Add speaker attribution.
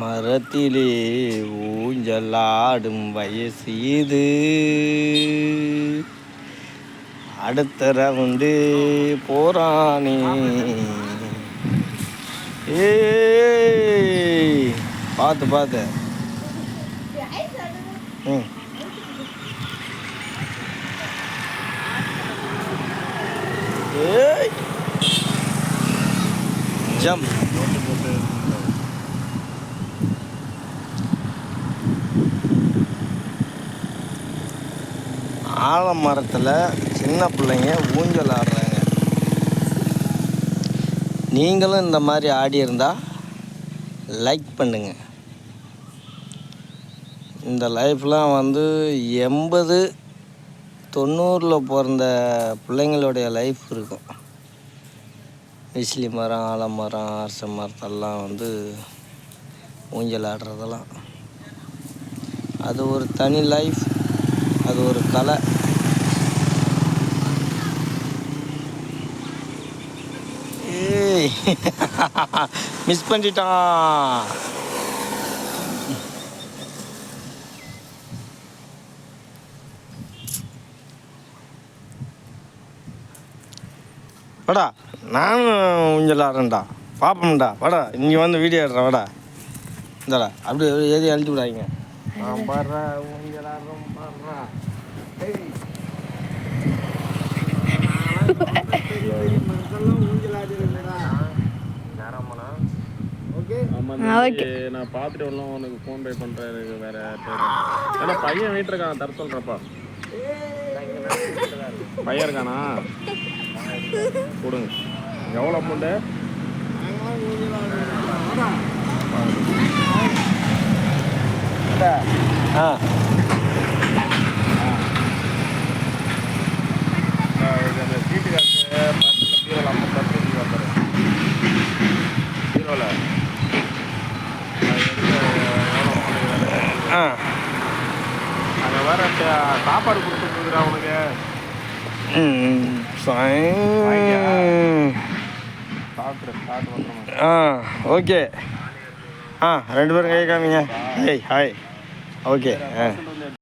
Speaker 1: மரத்திலே ஊஞ்சலாடும் வயசு இது. அடுத்த ரவுண்டு போறானே. ஏய் பார்த்து பார்த்து. ம் ஏய் ஜம். ஆலமரத்தில் சின்ன பிள்ளைங்க ஊஞ்சல் ஆடுறாங்க. நீங்களும் இந்த மாதிரி ஆடி இருந்தால் லைக் பண்ணுங்க. இந்த லைஃப்லாம் வந்து எண்பது தொண்ணூறில் பிறந்த பிள்ளைங்களுடைய லைஃப் இருக்கும். விசிலி மரம் ஆலமரம் அரச மரத்தெல்லாம் வந்து ஊஞ்சல் ஆடுறதெல்லாம். அது ஒரு தனி லைஃப் அது ஒரு கலை. ஏய் மிஸ் பண்ணிட்டான். வாடா. நானும் ஊஞ்சல் ஆடுறேன்டா பார்ப்போம்டா வாடா இங்கே வந்து வீடியோ எடுறேன் வாடா. இந்தாடா அப்படியே ஏறி அழுத்தி விடாதீங்க. நான் பாடுறா ஊஞ்சல் ஆடுறோம் பாடுறா. ஊஞ்சல் ஆடிடுறேன்டா நேரமாண்ணா
Speaker 2: நான் பார்த்துட்டு வரலாம் உனக்கு ஃபோன் பே பண்ணுறேன் எனக்கு வேற பேர். ஏன்னா பையன் வீட்டில் இருக்கான் தர சொல்கிறப்பா பையன் இருக்கானா கொடுங்க. எவ்வளோ அமௌண்ட்டு
Speaker 1: ஆ.
Speaker 2: அந்த சீட்டு காசு பத்தில் பீரோவில் ஐம்பது பர்சன்ட் பார்ப்பாரு பீரோவில்
Speaker 1: ஆ.
Speaker 2: வேற சாப்பாடு சாப்பிட்டு வந்துடுமா
Speaker 1: ஆ ஓகே. ஆ ரெண்டு பேரும் கை காமிங்க. Hey hi. ஓகே ஆ.